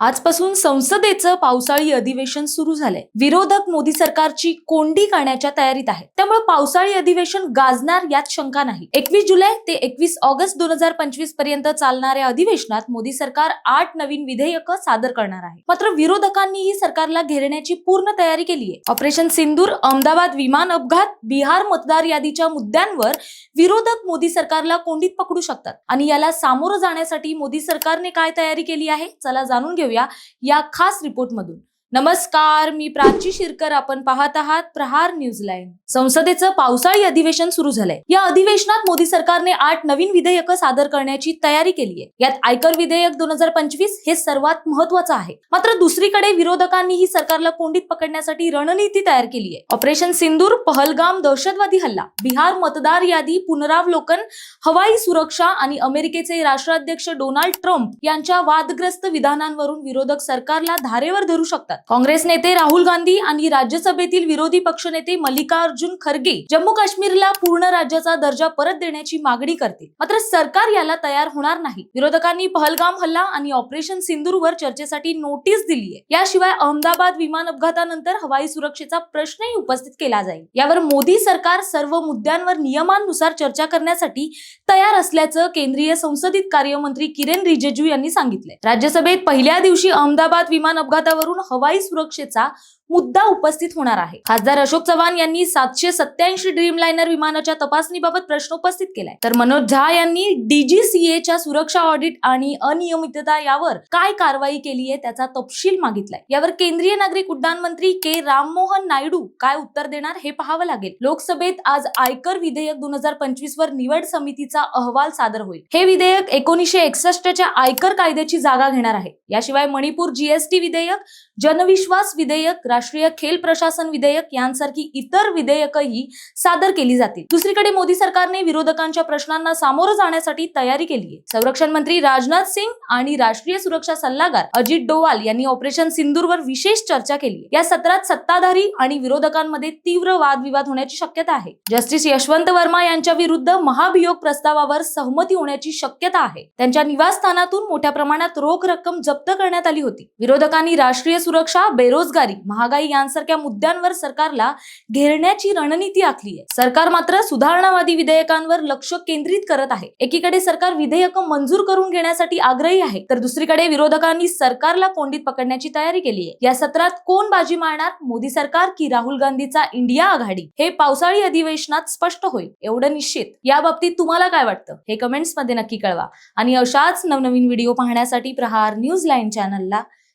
आजपासून संसदेचं पावसाळी अधिवेशन सुरू झालंय. विरोधक मोदी सरकारची कोंडी करण्याच्या तयारीत आहे त्यामुळे पावसाळी अधिवेशन गाजणार यात शंका नाही. एकवीस जुलै ते एकवीस ऑगस्ट दोन हजार पंचवीसपर्यंत चालणाऱ्या अधिवेशनात मोदी सरकार आठ नवीन विधेयक सादर करणार आहे. मात्र विरोधकांनीही सरकारला घेरण्याची पूर्ण तयारी केली आहे ऑपरेशन सिंदूर अहमदाबाद विमान अपघात बिहार मतदार यादीच्या मुद्द्यांवर विरोधक मोदी सरकारला कोंडीत पकडू शकतात. आणि याला सामोरं जाण्यासाठी मोदी सरकारने काय तयारी केली आहे? चला जाणून घेऊ घेऊया या खास रिपोर्टमधून नमस्कार मी प्राची शिरकर. आपण पाहत आहात प्रहार न्यूज लाईन. संसदेचं पावसाळी अधिवेशन सुरू झालंय. या अधिवेशनात मोदी सरकारने आठ नवीन विधेयकं सादर करण्याची तयारी केली आहे यात आयकर विधेयक दोन हजार पंचवीस हे सर्वात महत्वाचं आहे. मात्र दुसरीकडे विरोधकांनीही सरकारला कोंडीत पकडण्यासाठी रणनीती तयार केली आहे ऑपरेशन सिंदूर पहलगाम दहशतवादी हल्ला बिहार मतदार यादी पुनरावलोकन हवाई सुरक्षा आणि अमेरिकेचे राष्ट्राध्यक्ष डोनाल्ड ट्रम्प यांच्या वादग्रस्त विधानांवरून विरोधक सरकारला धारेवर धरू शकतात. काँग्रेस नेते राहुल गांधी आणि राज्यसभेतील विरोधी पक्षनेते मल्लिकार्जुन खरगे जम्मू काश्मीरला पूर्ण राज्याचा दर्जा परत देण्याची मागणी करतील. मात्र सरकार याला तयार होणार नाही. विरोधकांनी पहलगाम हल्ला आणि ऑपरेशन सिंदूरवर चर्चेसाठी नोटीस दिली आहे याशिवाय अहमदाबाद विमान अपघातानंतर हवाई सुरक्षेचा प्रश्नही उपस्थित केला जाईल. यावर मोदी सरकार सर्व मुद्द्यांवर नियमांनुसार चर्चा करण्यासाठी तयार असल्याचं केंद्रीय संसदीत कार्यमंत्री किरेन रिजिजू यांनी सांगितलंय. राज्यसभेत पहिल्या दिवशी अहमदाबाद विमान अपघातावरून हवाई सुरक्षेचा मुद्दा उपस्थित होणार आहे. खासदार अशोक चव्हाण यांनी सातशे सत्याऐंशी ड्रीम लायनर विमानाच्या तपासणीबाबत प्रश्न उपस्थित केलाय. तर मनोज झा यांनी डीजीसीएच्या सुरक्षा ऑडिट आणि अनियमितता यावर काय कारवाई केली आहे त्याचा तपशील मागितलाय. यावर केंद्रीय नागरिक उड्डाण मंत्री के राममोहन नायडू काय उत्तर देणार हे पाहावं लागेल. लोकसभेत आज आयकर विधेयक दोन हजार पंचवीस वर निवड समितीचा अहवाल सादर होईल. हे विधेयक एकोणीशे एकसष्टच्या आयकर कायद्याची जागा घेणार आहे. याशिवाय मणिपूर जीएसटी विधेयक जन जनविश्वास विधेयक राष्ट्रीय खेल प्रशासन विधेयक यांसारखी इतर विधेयकही सादर केली जातील. दुसरीकडे मोदी सरकारने विरोधकांच्या प्रश्नांना सामोरं जाण्यासाठी तयारी केली आहे संरक्षण मंत्री राजनाथ सिंग आणि राष्ट्रीय सुरक्षा सल्लागार अजित डोवाल यांनी ऑपरेशन सिंदूरवर विशेष चर्चा केली या सत्रात सत्ताधारी आणि विरोधकांमध्ये तीव्र वादविवाद होण्याची शक्यता आहे. जस्टिस यशवंत वर्मा यांच्या विरुद्ध महाभियोग प्रस्तावावर सहमती होण्याची शक्यता आहे. त्यांच्या निवासस्थानातून मोठ्या प्रमाणात रोख रक्कम जप्त करण्यात आली होती. विरोधकांनी राष्ट्रीय सुरक्षा बेरोजगारी महागाई यांसारख्या मुद्द्यांवर सरकारला घेरण्याची रणनीती आखली आहे. सरकार मात्र सुधारणावादी विधेयकांवर लक्ष केंद्रित करत आहे. एकीकडे सरकार विधेयक मंजूर करून घेण्यासाठी आग्रही आहे तर दुसरीकडे विरोधकांनी सरकारला कोंडीत पकडण्याची तयारी केली आहे. या सत्रात कोण बाजी मारणार? मोदी सरकार की राहुल गांधीचा इंडिया आघाडी? हे पावसाळी अधिवेशनात स्पष्ट होईल. एवढं निश्चित. या बाबतीत तुम्हाला काय वाटतं? हे कमेंट्समध्ये नक्की कळवा. आणि अशाच नवनवीन व्हिडिओ पाहण्यासाठी प्रहार न्यूज लाईन चॅनलला